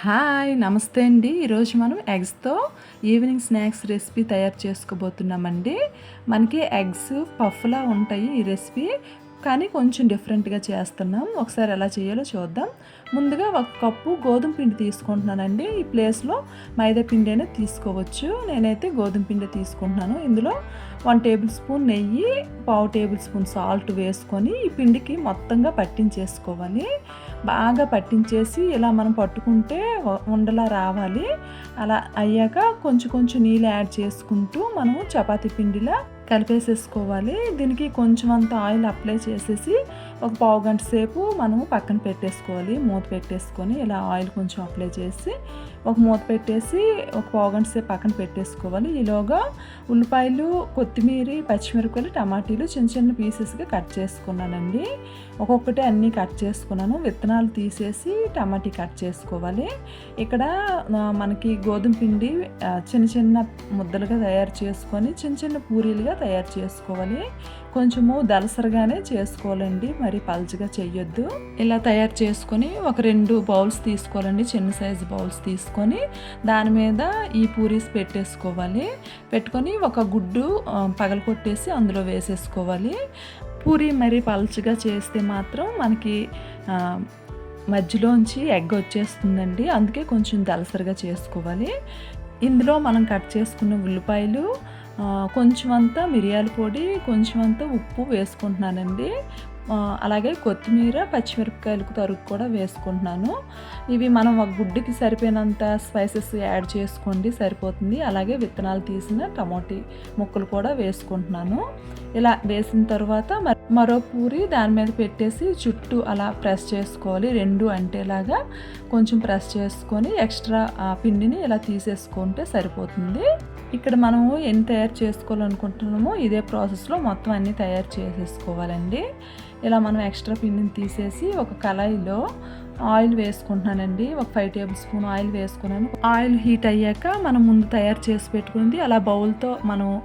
Hi నమస్తే అండి. ఈరోజు మనం ఎగ్స్తో ఈవినింగ్ స్నాక్స్ రెసిపీ తయారు చేసుకోబోతున్నామండి. మనకి ఎగ్స్ పఫ్లా ఉంటాయి. ఈ రెసిపీ కానీ కొంచెం డిఫరెంట్గా చేస్తున్నాం. ఒకసారి ఎలా చేయాలో చూద్దాం. ముందుగా ఒక కప్పు గోధుమ పిండి తీసుకుంటున్నానండి. ఈ ప్లేస్లో మైదా పిండి అయినా తీసుకోవచ్చు. నేనైతే గోధుమ పిండి తీసుకుంటున్నాను. ఇందులో వన్ టేబుల్ స్పూన్ నెయ్యి పావు టేబుల్ స్పూన్ సాల్ట్ వేసుకొని ఈ పిండికి మొత్తంగా పట్టించేసుకోవాలి. బాగా పట్టించేసి ఇలా మనం పట్టుకుంటే ఉండలా రావాలి. అలా అయ్యాక కొంచెం కొంచెం నీళ్ళు యాడ్ చేసుకుంటూ మనము చపాతీ పిండిలా కలిపేసేసుకోవాలి. దీనికి కొంచెం అంత ఆయిల్ అప్లై చేసేసి ఒక పావు గంట సేపు మనము పక్కన పెట్టేసుకోవాలి. మూత పెట్టేసుకొని ఇలా ఆయిల్ కొంచెం అప్లై చేసి ఒక మూత పెట్టేసి ఒక పావు గంట సేపు పక్కన పెట్టేసుకోవాలి. ఈలోగా ఉల్లిపాయలు కొత్తిమీర పచ్చిమిరపకాయలు టమాటీలు చిన్న చిన్న పీసెస్గా కట్ చేసుకున్నానండి. ఒక్కొక్కటి అన్నీ కట్ చేసుకున్నాను. విత్తనాలు తీసేసి టమాటీ కట్ చేసుకోవాలి. ఇక్కడ మనకి గోధుమ పిండి చిన్న చిన్న ముద్దలుగా తయారు చేసుకొని చిన్న చిన్న పూరీలుగా తయారు చేసుకోవాలి. కొంచెము దలసరగానే చేసుకోవాలండి. మరి పల్చగా చేయొద్దు ఇలా తయారు చేసుకొని ఒక రెండు బౌల్స్ తీసుకోవాలండి. చిన్న సైజు బౌల్స్ తీసుకొని దాని మీద ఈ పూరీస్ పెట్టేసుకోవాలి. పెట్టుకొని ఒక గుడ్డు పగల కొట్టేసి అందులో వేసేసుకోవాలి. పూరి మరి పల్చగా చేస్తే మాత్రం మనకి మధ్యలోంచి ఎగ్ వచ్చేస్తుందండి. అందుకే కొంచెం దలసరిగా చేసుకోవాలి. ఇందులో మనం కట్ చేసుకున్న ఉల్లిపాయలు కొంచెం అంతా మిరియాల పొడి కొంచెం అంతా ఉప్పు వేసుకుంటున్నానండి. అలాగే కొత్తిమీర పచ్చిమిరపకాయలకు తరుగు కూడా వేసుకుంటున్నాను. ఇవి మనం ఒక గుడ్డుకి సరిపోయినంత స్పైసెస్ యాడ్ చేసుకోండి సరిపోతుంది. అలాగే విత్తనాలు తీసిన టమాటీ ముక్కలు కూడా వేసుకుంటున్నాను. ఇలా వేసిన తర్వాత మరో పూరి దాని మీద పెట్టేసి చుట్టూ అలా ప్రెస్ చేసుకోవాలి. రెండు అంటేలాగా కొంచెం ప్రెస్ చేసుకొని ఎక్స్ట్రా పిండిని ఇలా తీసేసుకుంటే సరిపోతుంది. ఇక్కడ మనము ఎన్ని తయారు చేసుకోవాలనుకుంటున్నామో ఇదే ప్రాసెస్లో మొత్తం అన్నీ తయారు చేసేసుకోవాలండి. ఇలా మనం ఎక్స్ట్రా పిండిని తీసేసి ఒక కళాయిలో ఆయిల్ వేసుకుంటున్నానండి. ఒక ఫైవ్ టేబుల్ స్పూన్ ఆయిల్ వేసుకున్నాను. ఆయిల్ హీట్ అయ్యాక మనం ముందు తయారు చేసి పెట్టుకుంది అలా బౌల్తో మనం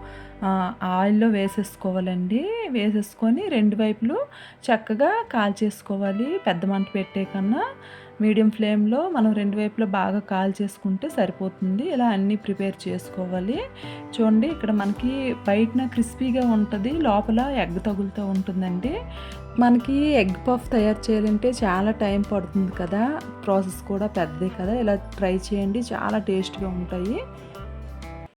ఆయిల్లో వేసేసుకోవాలండి. వేసేసుకొని రెండు వైపులు చక్కగా కాల్చేసుకోవాలి. పెద్ద మంట పెట్టే కన్నా మీడియం ఫ్లేమ్లో మనం రెండు వైపులా బాగా కాల్ చేసుకుంటే సరిపోతుంది. ఇలా అన్నీ ప్రిపేర్ చేసుకోవాలి. చూడండి ఇక్కడ మనకి బయటన క్రిస్పీగా ఉంటుంది లోపల ఎగ్ తగులుతూ ఉంటుందండి. మనకి ఎగ్ పఫ్ తయారు చేయాలంటే చాలా టైం పడుతుంది కదా. ప్రాసెస్ కూడా పెద్దది కదా. ఇలా ట్రై చేయండి చాలా టేస్ట్గా ఉంటాయి.